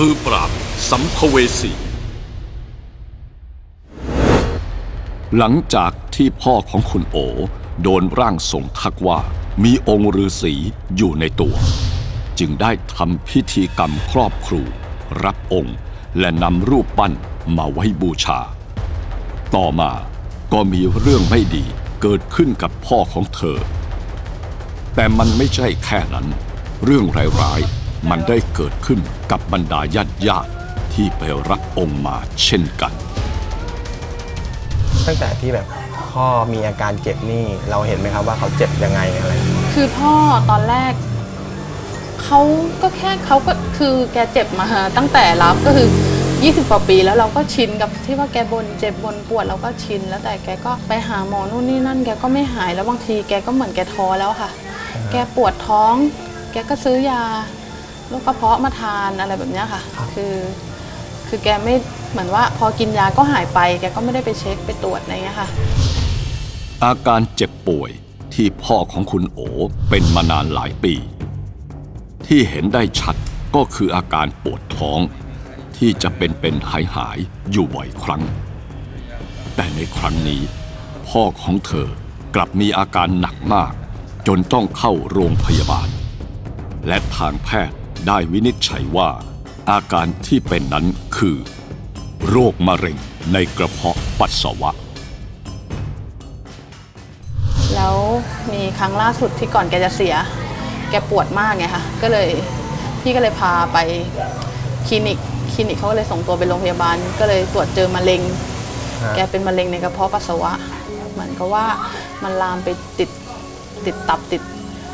มือปราบสัมภเวสี หลังจากที่พ่อของคุณโอ โดนร่างทรงทักว่า มีองค์ฤาษีอยู่ในตัว จึงได้ทำพิธีกรรมครอบครู รับองค์ และนำรูปปั้นมาไว้บูชา ต่อมาก็มีเรื่องไม่ดีเกิดขึ้นกับพ่อของเธอ แต่มันไม่ใช่แค่นั้น เรื่องร้ายๆ มันได้เกิดขึ้นกับบรรดาญาติญาติๆที่ไปรับองค์มาเช่นกัน ตั้งแต่ที่แบบพ่อมีอาการเจ็บนี่เราเห็นไหมครับว่าเขาเจ็บยังไงอะไร คือพ่อตอนแรกเขาก็แค่เขาก็คือแกเจ็บมาตั้งแต่รับก็คือ 20กว่าปีแล้วเราก็ชินกับที่ว่าแกบนเจ็บบนปวดเราก็ชิน แล้วแต่แกก็ไปหาหมอนู่นนี่นั่นแกก็ไม่หายแล้วบางทีแกก็เหมือนแกท้อแล้วค่ะ แกปวดท้อง แกก็ซื้อยา โรคกระเพาะมาทานอะไรแบบเนี้ยค่ะ คือ คือแกไม่เหมือนว่า พอกินยาก็หายไป แกก็ไม่ได้ไปเช็คไปตรวจอะไรเงี้ยค่ะ อาการเจ็บป่วยที่พ่อของคุณโอเป็นมานานหลายปี ที่เห็นได้ชัดก็คืออาการปวดท้องที่จะเป็นเป็นหายหายๆอยู่บ่อยครั้ง แต่ในครั้งนี้ พ่อของเธอกลับมีอาการหนักมาก จนต้องเข้าโรงพยาบาล และทางแพทย์ ได้วินิจฉัยว่า อาการที่เป็นนั้นคือ โรคมะเร็งในกระเพาะปัสสาวะ แล้วมีครั้งล่าสุดที่ก่อนแกจะเสีย แกปวดมากไงคะก็เลยพี่ก็เลยพาไปคลินิกคลินิกเขาก็เลยส่งตัวไปโรงพยาบาล ก็เลยตรวจเจอมะเร็งฮะแกเป็นมะเร็งในกระเพาะปัสสาวะเหมือนกับว่ามันลามไปติดติดตับติด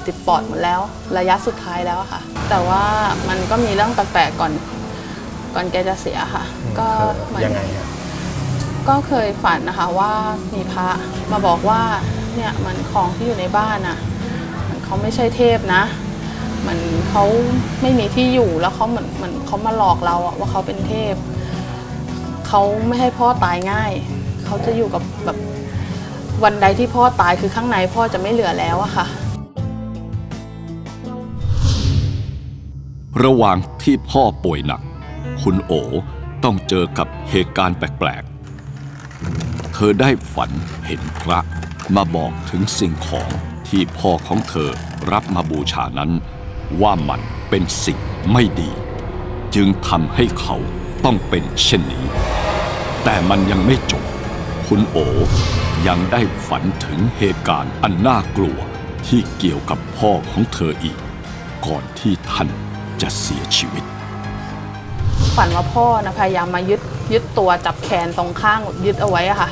ติดปอดหมดแล้ว ระยะสุดท้ายแล้วอะค่ะ แต่ว่ามันก็มีเรื่องแปลกๆก่อน ก่อนแกจะเสียค่ะ ก็เหมือนยังไงครับก็เคยฝันนะคะว่ามีพระมาบอกว่าเนี่ยมันของที่อยู่ในบ้านอะมันเขาไม่ใช่เทพนะเหมือนเขาไม่มีที่อยู่แล้วเขาเหมือนเหมือนเขามาหลอกเราอะว่าเขาเป็นเทพเขาไม่ให้พ่อตายง่ายเขาจะอยู่กับแบบวันใดที่พ่อตายคือข้างในพ่อจะไม่เหลือแล้วอะค่ะ ระหว่างที่พ่อป่วยหนัก คุณโอต้องเจอกับเหตุการณ์แปลกๆ เธอได้ฝันเห็นพระมาบอกถึงสิ่งของที่พ่อของเธอรับมาบูชานั้น ว่ามันเป็นสิ่งไม่ดี จึงทำให้เขาต้องเป็นเช่นนี้ แต่มันยังไม่จบ คุณโอยังได้ฝันถึงเหตุการณ์อันน่ากลัวที่เกี่ยวกับพ่อของเธออีก ก่อนที่ท่าน จะเสียชีวิต ฝันว่าพ่อนะพยายามมายึดยึดตัวจับแขนตรงข้างยึดเอาไว้อะค่ะ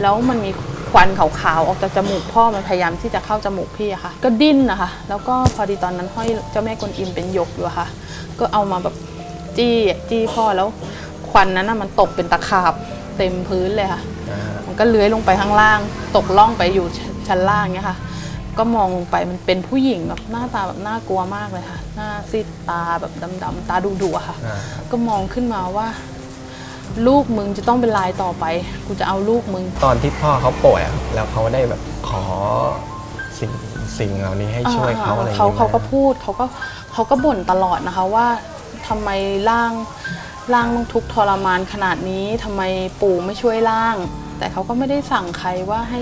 แล้วมันมีควันขาวๆออกจากจมูกพ่อมันพยายามที่จะเข้าจมูกพี่อะค่ะ ก็ดิ้นนะคะแล้วก็พอดีตอนนั้นห้อยเจ้าแม่กวนอิมเป็นหยกอยู่อะค่ะ ก็เอามาแบบจี้จี้พ่อแล้วควันนั้นน่ะมันตกเป็นตะขาบเต็มพื้นเลยค่ะ มันก็เลื้อยลงไปข้างล่าง ตกล่องไปอยู่ชชั้นล่างเนี้ยค่ะ ก็มองลงไปมันเป็นผู้หญิงแบบหน้าตาแบบน่ากลัวมากเลยค่ะ หน้าซีดตาแบบดำๆตาดุๆอะค่ะ อ่า ก็มองขึ้นมาว่า ลูกมึงจะต้องเป็นลายต่อไป กูจะเอาลูกมึง ตอนที่พ่อเขาป่วยอะแล้วเขาได้แบบขอสิ่งสิ่งเหล่านี้ให้ช่วยเขาอะไรอย่างเขางี้ไหมเขาก็พูดเขาก็เขาก็บ่นตลอดนะคะว่าทำไมร่างร่างต้องทุกข์ทรมานขนาดนี้ทำไมปู่ไม่ช่วยร่าง แต่เขาก็ไม่ได้สั่งใครว่าให้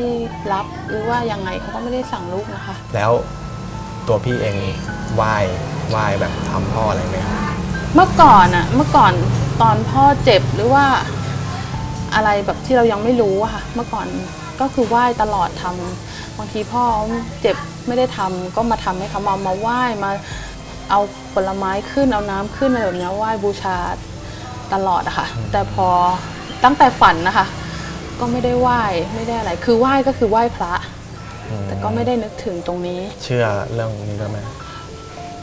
รับหรือว่ายังไงเขาก็ไม่ได้สั่งลูกนะคะ แล้วตัวพี่เองไหว้ไหว้แบบทำพ่ออะไรไหมครับเมื่อก่อนอะเมื่อก่อนตอนพ่อเจ็บหรือว่าอะไรแบบที่เรายังไม่รู้อะค่ะ เมื่อก่อนก็คือไหว้ตลอดทำบางทีพ่อเจ็บไม่ได้ทำก็มาทำให้เขามามาไหว้มาเอาผลไม้ขึ้นเอาน้ำขึ้นอะไรแบบเนี้ยไหว้บูชาตลอดอะค่ะ แต่พอตั้งแต่ฝันนะคะ ก็ไม่ได้ไหว้ไม่ได้อะไร คือไหว้ก็คือไหว้พระ อืมแต่ก็ไม่ได้นึกถึงตรงนี้ เชื่อเรื่องนี้ด้วยไหม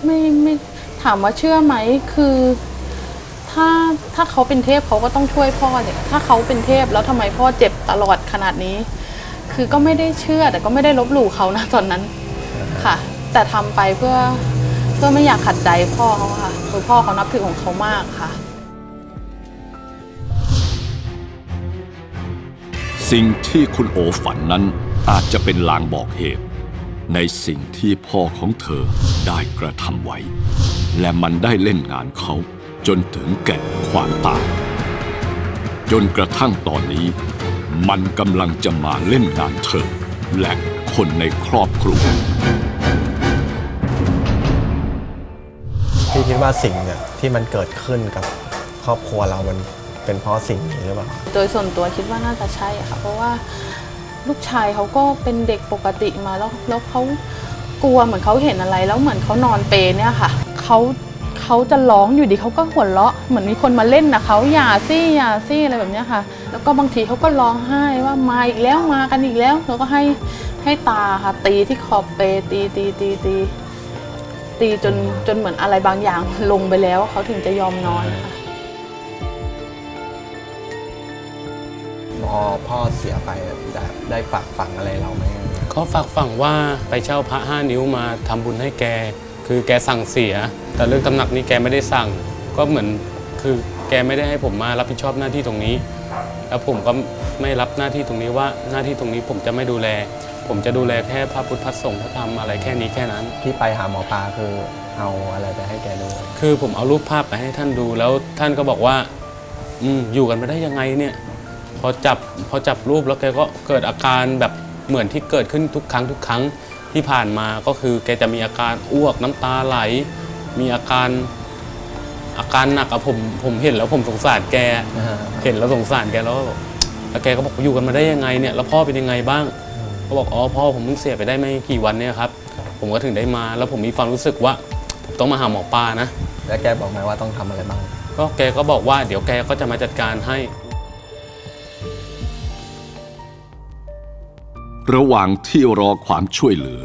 ไม่ไม่ถามว่าเชื่อไหมคือ ถ้าถ้าเขาเป็นเทพเขาก็ต้องช่วยพ่อเนี่ยถ้าเขาเป็นเทพแล้วทำไมพ่อเจ็บตลอดขนาดนี้ คือก็ไม่ได้เชื่อแต่ก็ไม่ได้ลบหลู่เขานะตอนนั้นค่ะ แต่ทำไปเพื่อเพื่อไม่อยากขัดใจพ่อเขาค่ะคือพ่อเขานับถือของเขามากค่ะ สิ่งที่คุณโอฝันนั้นอาจจะเป็นลางบอกเหตุ ในสิ่งที่พ่อของเธอได้กระทำไว้ และมันได้เล่นงานเขาจนถึงแก่ความตาย จนกระทั่งตอนนี้ มันกำลังจะมาเล่นงานเธอ และคนในครอบครัวพี่คิดว่าสิ่งเนี่ยที่มันเกิดขึ้นกับครอบครัวเรามัน เป็นเพราะสิ่งนี้หรือเปล่าโดยส่วนตัวคิดว่าน่าจะใช่ค่ะ เพราะว่าลูกชายเขาก็เป็นเด็กปกติมาแล้วแล้วเขากลัวเหมือนเขาเห็นอะไร แล้วเหมือนเขานอนเปรเนี่ยค่ะเขาเขาจะร้องอยู่ดีเขาก็หัวเราะเหมือนมีคนมาเล่นนะเขาอย่าซี่อย่าซี่อะไรแบบเนี้ยค่ะ แล้วก็บางทีเขาก็ร้องไห้ว่ามาอีกแล้วมากันอีกแล้วแล้วก็ให้ให้ตาค่ะตีที่ขอบเปรตีตีตีตีตีจนจนเหมือนอะไรบางอย่างลงไปแล้วเขาถึงจะยอมนอนค่ะ อพ่อเสียไปได้ได้ฝากฝังอะไรเราไหมก็ฝากฝังว่าไปเช่าพระห้านิ้วมาทำบุญให้แก คือแกสั่งเสีย แต่เรื่องตำหนักนี้แกไม่ได้สั่ง ก็เหมือนคือแกไม่ได้ให้ผมมารับผิดชอบหน้าที่ตรงนี้ แล้วผมก็ไม่รับหน้าที่ตรงนี้ว่าหน้าที่ตรงนี้ผมจะไม่ดูแล ผมจะดูแลแค่พระพุทธพระสงฆ์พระธรรมอะไรแค่นี้แค่นั้น ที่ไปหาหมอปลาคือเอาอะไรไปให้แกดู คือผมเอารูปภาพไปให้ท่านดูแล้วท่านก็บอกว่า อืมอยู่กันมาได้ยังไงเนี่ย พอจับพอจับรูปแล้วแกก็เกิดอาการแบบเหมือนที่เกิดขึ้นทุกครั้งทุกครั้งที่ผ่านมาก็คือแกจะมีอาการอ้วกน้ำตาไหล มีอาการอาการหนักอะผมผมเห็นแล้วผมสงสารแกอ่าเห็นแล้วสงสารแกแล้วก็บอกแล้วแกก็บอกอยู่กันมาได้ยังไงเนี่ยแล้วพ่อเป็นยังไงบ้างก็บอกอ๋อพ่อผมเพิ่งเสียไปได้ไม่กี่วันเนี่ยครับผมก็ถึงได้มา แล้วผมมีความรู้สึกว่าผมต้องมาหาหมอปลานะแล้วแกบอกไหมว่าต้องทำอะไรบ้าง ก็แกก็บอกว่าเดี๋ยวแกก็จะมาจัดการให้ ระหว่างที่รอความช่วยเหลือ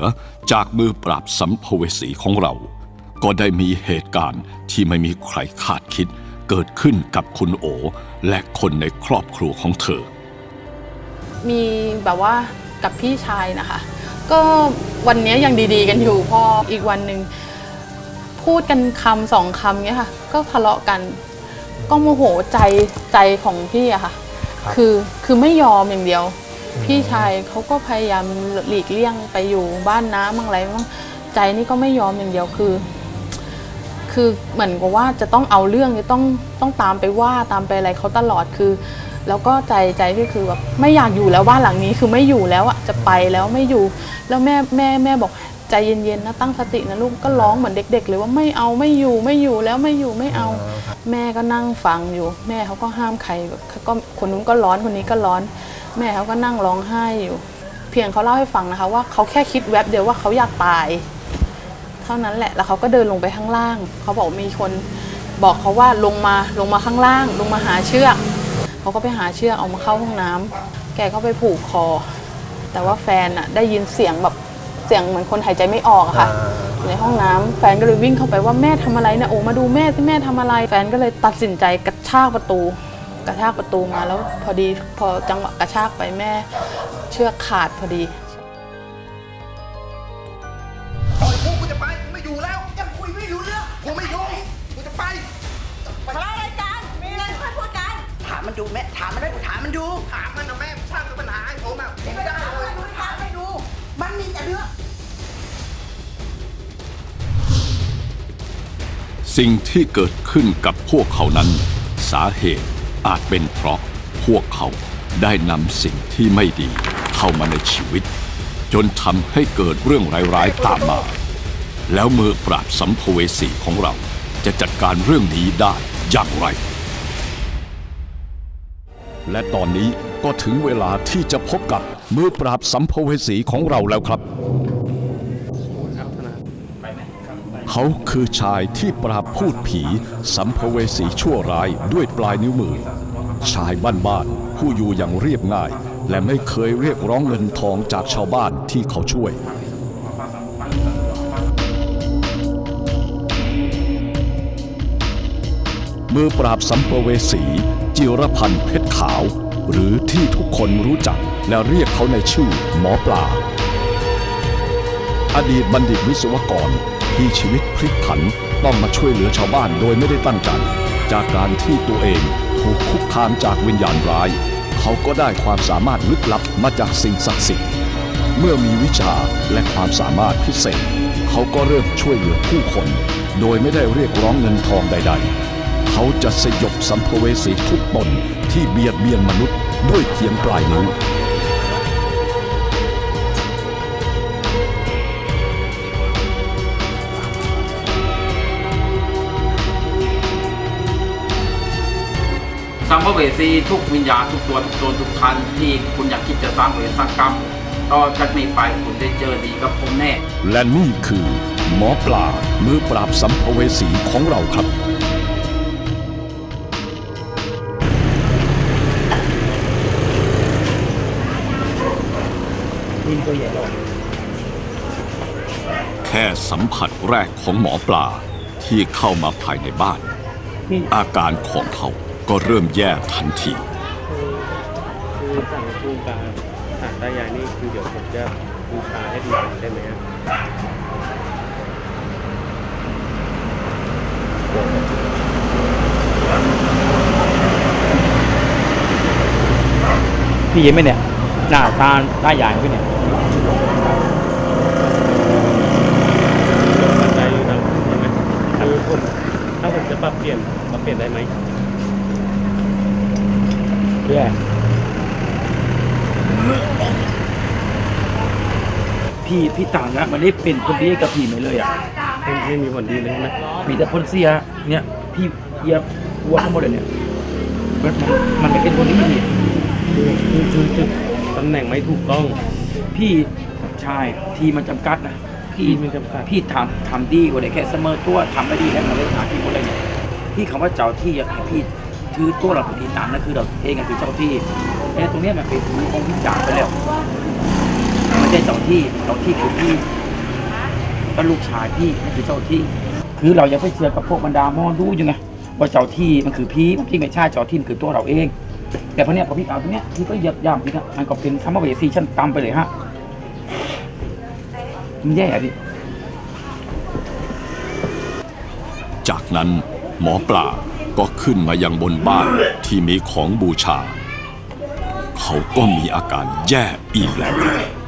จากมือปราบสัมภเวสีของเรา ก็ได้มีเหตุการณ์ที่ไม่มีใครคาดคิดเกิดขึ้นกับคุณโอ และคนในครอบครัวของเธอ มีแบบว่ากับพี่ชายนะคะ ก็วันนี้ยังดีๆกันอยู่พออีกวันหนึ่งพูดกันคำสองคำเงี้ยค่ะ ก็ทะเลาะกัน ก็โมโหใจใจของพี่อะค่ะครับคือคือไม่ยอมอย่างเดียว พี่ชายเขาก็พยายามหลีกเลี่ยงไปอยู่บ้านน้ามั่งอะไรมั่งใจนี่ก็ไม่ยอมอย่างเดียวคือ คือเหมือนกับว่าจะต้องเอาเรื่องจะต้องต้องตามไปว่าตามไปอะไรเขาตลอดคือ แล้วก็ใจใจที่คือแบบไม่อยากอยู่แล้วบ้านหลังนี้คือไม่อยู่แล้วอะจะไปแล้วไม่อยู่ แล้วแม่แม่แม่บอกใจเย็นๆนะตั้งสตินะลูกก็ร้องเหมือนเด็ก ๆ เลยว่าไม่เอาไม่อยู่ไม่อยู่แล้วไม่อยู่ไม่เอาอ๋อครับแม่ก็นั่งฟังอยู่ แม่เขาก็ห้ามใครแบบเขาก็คนนู้นก็ร้อนคนนี้ก็ร้อน แม่เขาก็นั่งร้องไห้อยู่ เพียงเขาเล่าให้ฟังนะคะ ว่าเขาแค่คิดแวบเดียวว่าเขาอยากตาย เท่านั้นแหละแล้วเขาก็เดินลงไปข้างล่าง เขาบอกมีคนบอกเขาว่าลงมาลงมาข้างล่าง ลงมาหาเชือกเขาก็ไปหาเชือกเอามาเข้าห้องน้ำแกก็ไปผูกคอ แต่ว่าแฟนอะได้ยินเสียงแบบเสียงเหมือนคนหายใจไม่ออกอะค่ะอ่าอยู่ในห้องน้ำแฟนก็เลยวิ่งเข้าไปว่าแม่ทำอะไรเนี่ยโอ้มาดูแม่ที่แม่ทำอะไร แฟนก็เลยตัดสินใจกระชากประตู กระชากประตูมาแล้วพอดีพอจังหวะกระชากไปแม่เชือกขาดพอดีปล่อยกูกูจะไปกูไม่อยู่แล้วยังคุยไม่รู้เรื่องกูไม่อยู่กูจะไปไปทะเลาะอะไรกันมีอะไรค่อยพูดกันถามมันดูแม่ถามมันได้กูถามมันดูถามมันนะแม่ช่างเป็นปัญหาไอ้ผมอะไม่ไม่ได้ได้เลเลยยดูทางไม่ดู มันมีแต่เรื่องสิ่งที่เกิดขึ้นกับพวกเขานั้น สาเหตุ อาจเป็นเพราะพวกเขาได้นำสิ่งที่ไม่ดีเข้ามาในชีวิต จนทำให้เกิดเรื่องร้ายๆตามมา แล้วมือปราบสัมภเวสีของเราจะจัดการเรื่องนี้ได้อย่างไร และตอนนี้ก็ถึงเวลาที่จะพบกับมือปราบสัมภเวสีของเราแล้วครับ เขาคือชายที่ปราบพูดผีสัมภเวสีชั่วร้ายด้วยปลายนิ้วมือ ชายบ้านๆผู้อยู่อย่างเรียบง่าย และไม่เคยเรียกร้องเงินทองจากชาวบ้านที่เขาช่วย มือปราบสัมภเวสี จิรพันธ์เพชรขาว หรือที่ทุกคนรู้จักและเรียกเขาในชื่อหมอปลา อดีตบัณฑิตวิศวกร ที่ชีวิตพลิกผันต้องมาช่วยเหลือชาวบ้านโดยไม่ได้ตั้งใจ จากการที่ตัวเองถูกคุกคามจากวิญญาณร้าย เขาก็ได้ความสามารถลึกลับมาจากสิ่งศักดิ์สิทธิ์เมื่อมีวิชาและความสามารถพิเศษ เขาก็เริ่มช่วยเหลือผู้คน โดยไม่ได้เรียกร้องเงินทองใด ๆ เขาจะสยบสัมภเวสีทุกตนที่เบียดเบียนมนุษย์ด้วยเพียงปลายนิ้ว มภเวสีทุกวิญญาณทุกตัวทุกตนทุกทันที่คุณอยากคิดจะสร้างเวรสร้างกรรมต่อจากนี้ไปคุณได้เจอดีกับผมแน่ และนี่คือ หมอปลามือปราบสัมภเวสีของเราครับยิงตัวใหญ่หรอกแค่สัมผัสแรกของหมอปลาที่เข้ามาภายในบ้าน อาการของเขา ก็เริ่มแย่ทันทีคือสั่งคู่กับสารตายายนี่คือเดี๋ยวผมจะบูชาให้ดูได้ไหมครับพี่ยิ้มไหมเนี่ย หน้าตาหน้าใหญ่พี่เนี่ยปัจจัยอยู่นะใช่ไหมคือผมถ้าผมจะปรับเปลี่ยนปรับเปลี่ยนได้ไหม แย่พี่พี่ต่างนะมันได้เป็นคนดีกับพี่ไหมเลยอะไม่ไม่มีผลดีเลยใช่ไหมมีแต่คนเสียเนี่ย พี่เหยียบวัวทั้งหมดเลยเนี่ยมันมันไม่เป็นคนดีนี่คือคือคือจุดตำแหน่งไม่ถูกต้อง พี่ใช่ทีมันจำกัดนะพี่ทีมันจำกัดพี่ทำทำดีกว่าได้แค่เสมอตัวทำไม่ดีแล้วเราเลยหาที่คนอะไรเนี่ยพี่คำว่าเจ้าที่อยากให้พี่ ถือตัวเราเป็นที่ตามนั่นคือเราเองกันคือเจ้าที่ไอ้ตรงนี้มันเป็นองค์วิจาไปแล้วไม่ใช่เจ้าที่เจ้าที่คือพี่ก็ลูกชายพี่นั่นคือเจ้าที่ คือเรายังไปเชื่อกับพวกบรรดาหมอดูอยู่ไงว่าเจ้าที่มันคือพี่มันที่ไม่ใช่เจ้าที่มันคือตัวเราเอง แต่พอเนี้ยพอพี่เอาตรงเนี้ยพี่ก็เหยียบย่ำพี่นะมันก็เป็นสัมภเวสีชั้นต่ำไปเลยฮะมันแย่อะพี่จากนั้นหมอปลา ก็ขึ้นมายังบนบ้านที่มีของบูชา เขาก็มีอาการแย่อีกแล้วครับ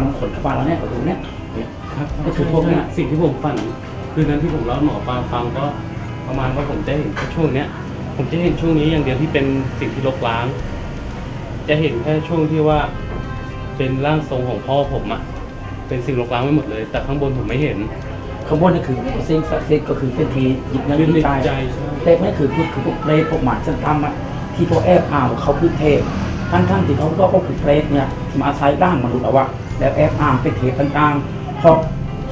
เป็นมงคลกับบ้านเราเนี่ยก็คือเนี่ยเนี่ยครับก็คือพวกเนี้ยสิ่งที่ผมฝันคืนนั้นที่ผมเล่าให้หมอปลาฟังก็ประมาณว่าผมจะเห็นแค่ช่วงเนี้ย ผมจะเห็นช่วงนี้อย่างเดียวที่เป็นสิ่งที่ลกล้าง จะเห็นแค่ช่วงที่ว่าเป็นร่างทรงของพ่อผมอะเป็นสิ่งลกล้างไปหมดเลย แต่ข้างบนผมไม่เห็นข้างบนนี่คือสิ่งศักดิ์สิทธิ์ก็คือเป็นทีหยิบเงินเป็นที่ใจใจใช่แต่ไม่คือคือคือพวกเปรตพวกหมาชั้นต่ำอะที่พวกแอบอ้างว่าเขาคือเทพทั้งทั้งๆที่เขาก็ก็คือเปรตเนี่ยที่มาอาศัยร่างมนุษย์เอาวะ แล้วแอบอ้างเป็นเทพต่างๆเพราะ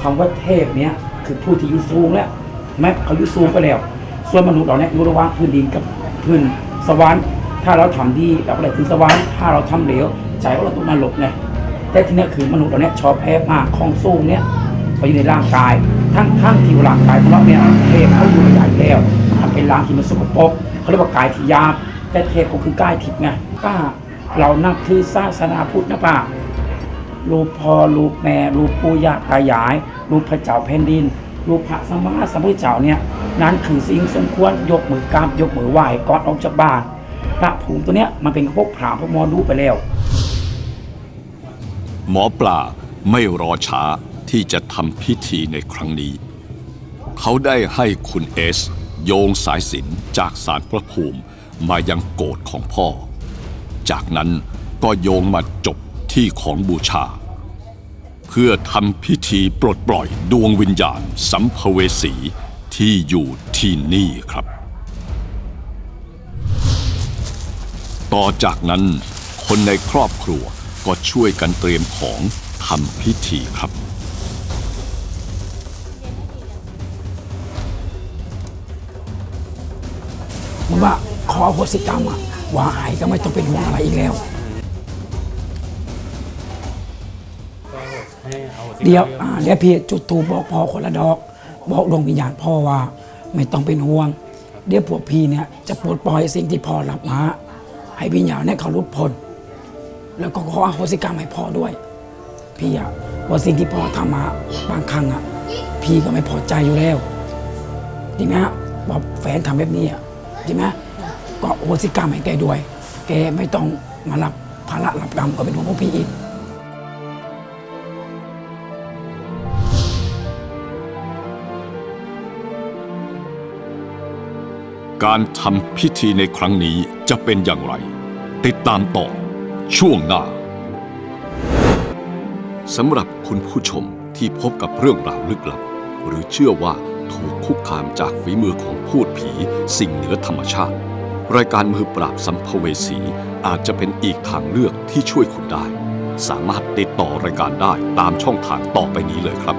คำว่าเทพเนี่ยคือผู้ที่อยู่สูงแล้วใช่ไหมเขาอยู่สูงไปแล้ว ส่วนมนุษย์เราเนี่ยอยู่ระหว่างพื้นดินกับพื้นสวรรค์ถ้าเราทำดีเราก็ได้ถึงสวรรค์ถ้าเราทำเหลวใจเราตกนรกไงแต่ทีเนี้ยคือมนุษย์เราเนี่ยชอบแอบอ้างของสูงเนี่ยไปอยู่ในร่างกาย ทั้งทั้งที่ร่างกายของเราเนี่ยเทพเขาอยู่ใหญ่แล้วมันเป็นร่างที่มันสกปรกเขาเรียกว่ากายที่หยาบแต่เทพก็คือกายทิพย์ไงป้าเรานับถือศาสนาพุทธนะป้า รูปพ่อรูปแม่รูปปู่ย่าตายาย รูปพระเจ้าแผ่นดิน รูปพระสมมาสัมพุทธเจ้าเนี่ยนั้นคือสิ่งสมควรยกมือกราบยกมือไหว้ก่อนออกจากบ้านพระภูมิตัวเนี้ยมันเป็นพวกพรามพวกหมอดูไปแล้ว หมอปลาไม่รอช้าที่จะทำพิธีในครั้งนี้ เขาได้ให้คุณเอส โยงสายสินจากสารพระภูมิมายังโกรธของพ่อ จากนั้นก็โยงมาจบ ที่ของบูชา เพื่อทำพิธีปลดปล่อยดวงวิญญาณสัมภเวสีที่อยู่ที่นี่ครับ ต่อจากนั้นคนในครอบครัวก็ช่วยกันเตรียมของทำพิธีครับว่าขอโหสิกรรมอะว่าหายก็ไม่ต้องเป็นห่วงอะไรอีกแล้ว เอาสิเดี๋ยวอ่าเดี๋ยวพี่จุดตูปบอกพ่อคนละดอก บอกดวงวิญญาณพ่อว่า ไม่ต้องเป็นห่วง เดี๋ยวพวกพี่เนี่ยจะปลดปล่อยสิ่งที่พ่อรับมาให้วิญญาณเนี่ยเขาหลุดพ้นแล้วก็ขออโหสิกรรมให้พ่อด้วย พี่อะว่าสิ่งที่พ่อทำมาบางครั้งอะพี่ก็ไม่พอใจอยู่แล้วจริงไหมฮะบอกแฟนทำแบบนี้อะจริงไหมก็โอโหสิกรรมให้แกด้วย แกไม่ต้องมารับภาระรับกรรมก็เป็นของพวกพี่อีก การทำพิธีในครั้งนี้จะเป็นอย่างไร ติดตามต่อช่วงหน้าสำหรับคุณผู้ชมที่พบกับเรื่องราวลึกลับ หรือเชื่อว่าถูกคุกคามจากฝีมือของพูดผีสิ่งเหนือธรรมชาติ รายการมือปราบสัมภเวสีอาจจะเป็นอีกทางเลือกที่ช่วยคุณได้ สามารถติดต่อรายการได้ตามช่องทางต่อไปนี้เลยครับ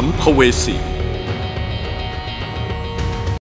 สัมภเวสี